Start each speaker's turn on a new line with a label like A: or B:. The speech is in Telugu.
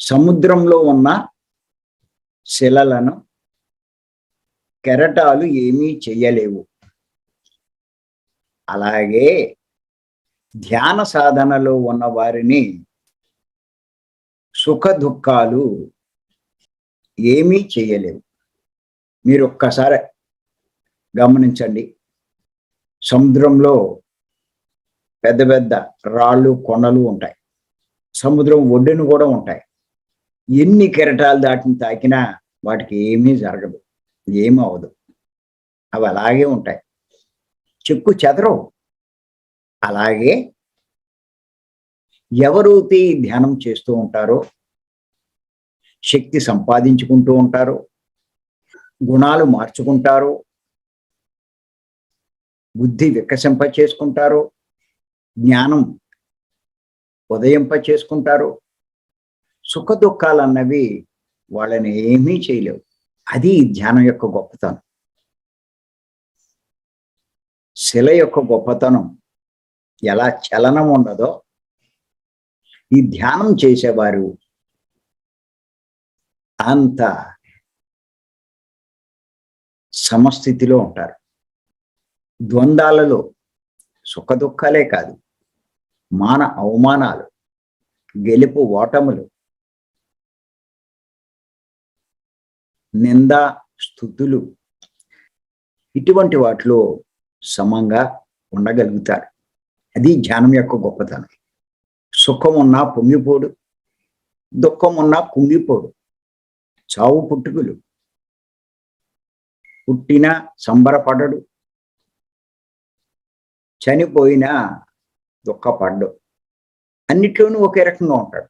A: సముద్రంలో ఉన్న శిలలను కెరటాలు ఏమీ చేయలేవు అలాగే ధ్యాన సాధనలో ఉన్న వారిని సుఖ దుఃఖాలు ఏమీ చేయలేవు మీరు ఒక్కసారి గమనించండి. సముద్రంలో పెద్ద పెద్ద రాళ్ళు కొండలు ఉంటాయి. సముద్రం ఒడ్డును కూడా ఉంటాయి. ఎన్ని కెరటాలు దాటిని తాకినా వాటికి ఏమీ జరగదు. ఏమీ అవదు అవి అలాగే ఉంటాయి. చెక్కు చెదరవు. అలాగే ఎవరైతే ఈ ధ్యానం చేస్తూ ఉంటారో శక్తి సంపాదించుకుంటూ ఉంటారో గుణాలు మార్చుకుంటారో బుద్ధి వికసింప చేసుకుంటారో జ్ఞానం ఉదయింప చేసుకుంటారు సుఖ దుఃఖాలు అన్నవి వాళ్ళని ఏమీ చేయలేవు. అది ధ్యానం యొక్క గొప్పతనం. శిల యొక్క గొప్పతనం ఎలా చలనం ఉండదో ఈ ధ్యానం చేసేవారు అంత సమస్థితిలో ఉంటారు. ద్వంద్వాలలో సుఖ దుఃఖాలే కాదు మాన అవమానాలు గెలుపు ఓటములు నింద స్థుతులు ఇటువంటి వాటిలో సమంగా ఉండగలుగుతారు. అది ధ్యానం యొక్క గొప్పతనం. సుఖం ఉన్నా పొంగిపోడు దుఃఖం ఉన్నా కుంగిపోడు చావు పుట్టుకులు. పుట్టినా సంబరపడడు చనిపోయినా దుఃఖపడ్డు. అన్నిట్లోనూ ఒకే రకంగా ఉంటాడు.